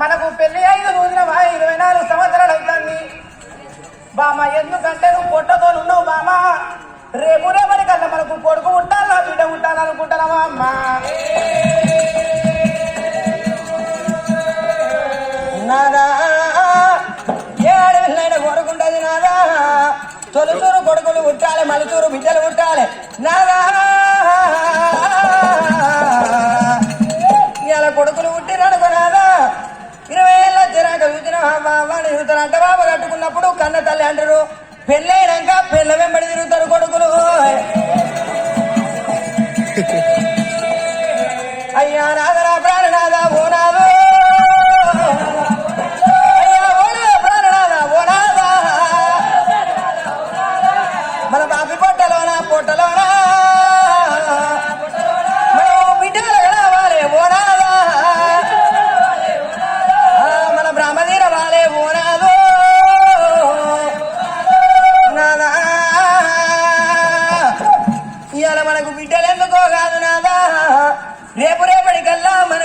మనకు పెళ్ళి ఐదు రోజులమా ఇరవై నాలుగు సంవత్సరాలు అవుతుంది. బామ ఎందుకంటే నువ్వు పొట్టతో ఉన్నావు బామ. రేపు రేపటి కల్లా మనకు కొడుకు ఉంటాలా బిడ్డ ఉంటాలనుకుంటున్నావా అమ్మా? తొలుతూరు కొడుకులు పుట్టాలి మలుతూరు బిడ్డలు పుట్టాలి. నాదా ఇవాళ కొడుకులు పుట్టిరనుకో నాదా ఇరవై ఏళ్ళ చిరాక చూసిన వాడు తిరుగుతారు అంట బాబు కట్టుకున్నప్పుడు కన్న తల్లి అంటారు పెళ్ళైనాక పెళ్ళ వెంబడి తిరుగుతారు కొడుకులు. అయ్యా నాదరా మనకు బిడ్డలు ఎందుకో కాదు నాదా? రేపు రేపటి కల్లా మన